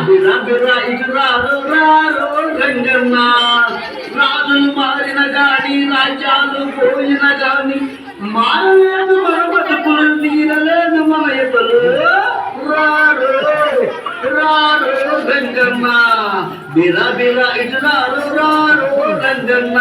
బిరా బిరా ఇటు రారు రారు రంగన్న రాజులు మారిన గాని రాజ్యాలు పోయిన గాని మారలేదు మన బతుకులు తీరలేదు మన ఎతలు రారు రారు రంగన్న బిరా బిరా ఇటు రారు రారు రంగన్న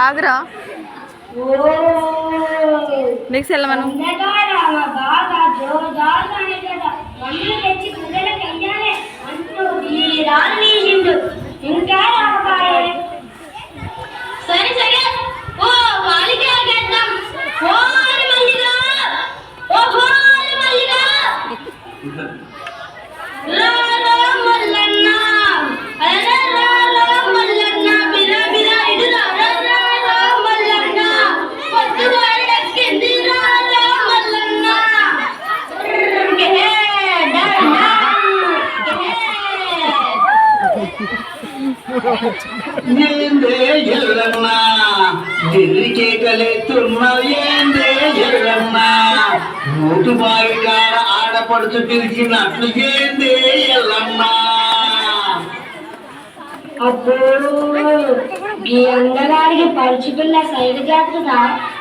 ఆగురా. ఓ నెక్స్ట్ వెళ్ళమను తెచ్చి ఢిల్లీ కేకలేస్తున్నా నోటు బావి ఆడపడుచు పిలిచినట్లు ఏందే ఎల్లన్నా అబ్బో ఈ పరిచి పిల్ల సైడ్ జాగ్రత్త.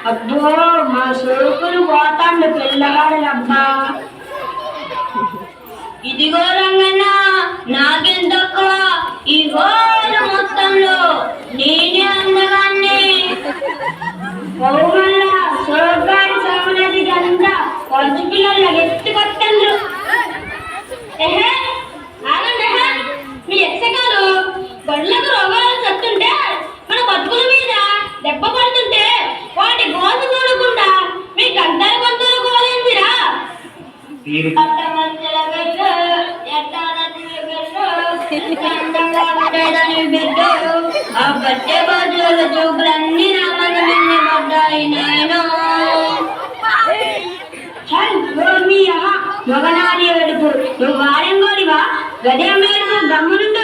అబ్బో మా సోకులు పోతాండు పిల్లగాడు ఇదిగో రంగన్న నాకేం ఇగో ఉండేదని ఆ బాజుల చూపులన్నీ నా మిన్ని పడ్డాయి నేను మీ మగనాడి ఏడుపు నువ్వు వారం గోడివా గదే మేడుపు గమ్మునుండు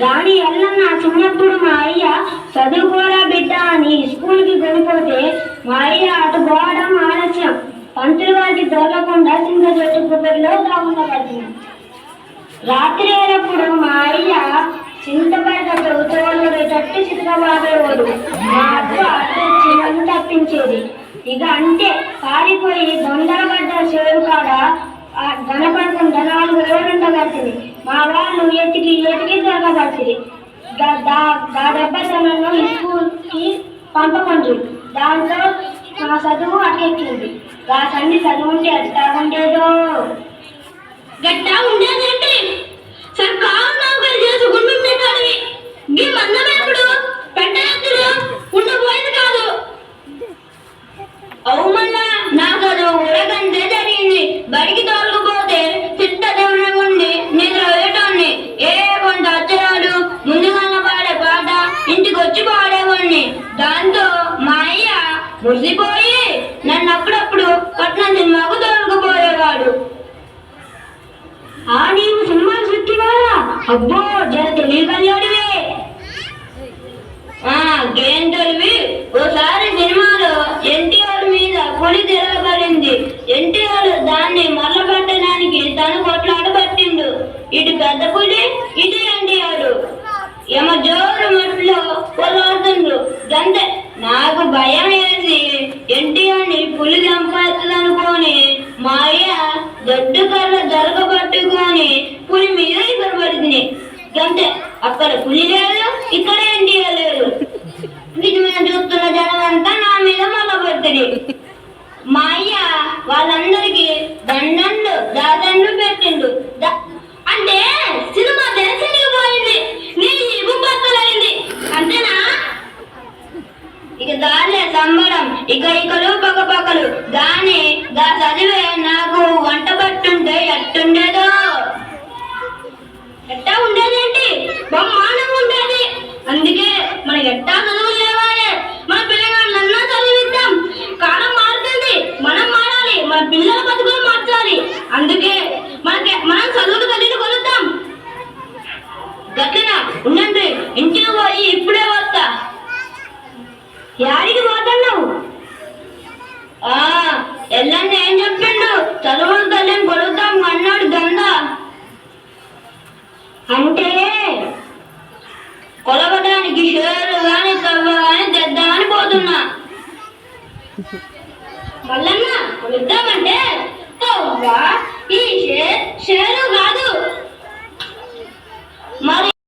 రాణి ఎల్లన్న చిన్నప్పుడు మా అయ్య చదువుకోరా బిడ్డ అని స్కూల్కి వెళ్ళిపోతే మా అయ్య అటు పోవడం ఆలస్యం. పంతులు వారికి దొరకకుండా సింగ చెట్టు కుప్పట్లో దాగుండ రాత్రి అయినప్పుడు మా అయ్య చింతపడ్డ తోడు తట్టి చితకబాదేవాడు మా అక్క అటు చిన్న తప్పించేది ఇక అంటే పారిపోయి దొందరపడ్డ చెరువు కాడ గణపడకుండా ధనపడకుండా నాలుగు రోజులుంట కట్టింది మా వాళ్ళు ఎతికి ఎతికి దొరకబట్టింది దా దెబ్బతనంలో స్కూల్కి పంపకండి దాంతో నా చదువు అటెక్కింది ఆ తల్లి చదువు ఉంటే ఎట్లా ఉండేదో? గట్టా ఉండేదేంటి సర్కారు నౌకరు చేసుకుని పెట్టాలి ఈ మందం ఎప్పుడు పెద్ద ఎత్తులు ఉండబోయేది కాదు. అవు మురిసిపోయి నన్ను అప్పుడప్పుడు పట్నం సినిమాకు తోలుకుపోయేవాడు. ఆ నీవు సినిమాలు చుట్టివారా అబ్బో జర తెలియగలిగాడివే ఆ గేంటోలివి ఓసారి సినిమాలో ఎన్టీఆర్ షేరు దాన్ని మరల తను కొట్లాట పట్టిండు. ఇటు పెద్ద పులి ఇటు ఎన్టీఆర్. ఏమో జోరు మట్లో పొలాడుతుండ్రు గంతే నాకు భయం వేసి ఎన్టీఆర్ని పులి చంపేస్తుంది మాయ దొడ్డు కర్ర జరగబట్టుకొని పట్టుకొని పులి మీద ఇద్దరు అంటే అక్కడ పులి లేదు ఇక్కడ ఎన్టీఆర్ లేదు నిజమైన చూస్తున్న జనం అంతా నా మీద మొదలుపడుతుంది మా అయ్య వాళ్ళందరికీ దండండు దాదండు పెట్టిండు. అంటే సినిమా తెలిసి పోయింది నీ ఇవ్వు బద్దలైంది అంతేనా? ఇక దారి సంబరం. ఇక ఇకలు పకపకలు గాని దా చదివే నాకు వంట పట్టుంటే ఎట్టుండేదో. ఎట్టా ఉండేదేంటి? బ్రహ్మాండంగా ఉండేది. అందుకే మనం ఎట్టా చదువు యాడికి పోతున్నావు? ఆ ఎల్లన్న ఏం చెప్పిండు? చదువులు తల్లిని కొలుద్దాం అన్నాడు గంగా అంటే కొలవడానికి షేర్లు కానీ తవ్వ గాని తెద్దామని పోతున్నా. మల్లన్న కొలుద్దామంటే? తవ్వ ఈ షేర్ షేరు కాదు. మరి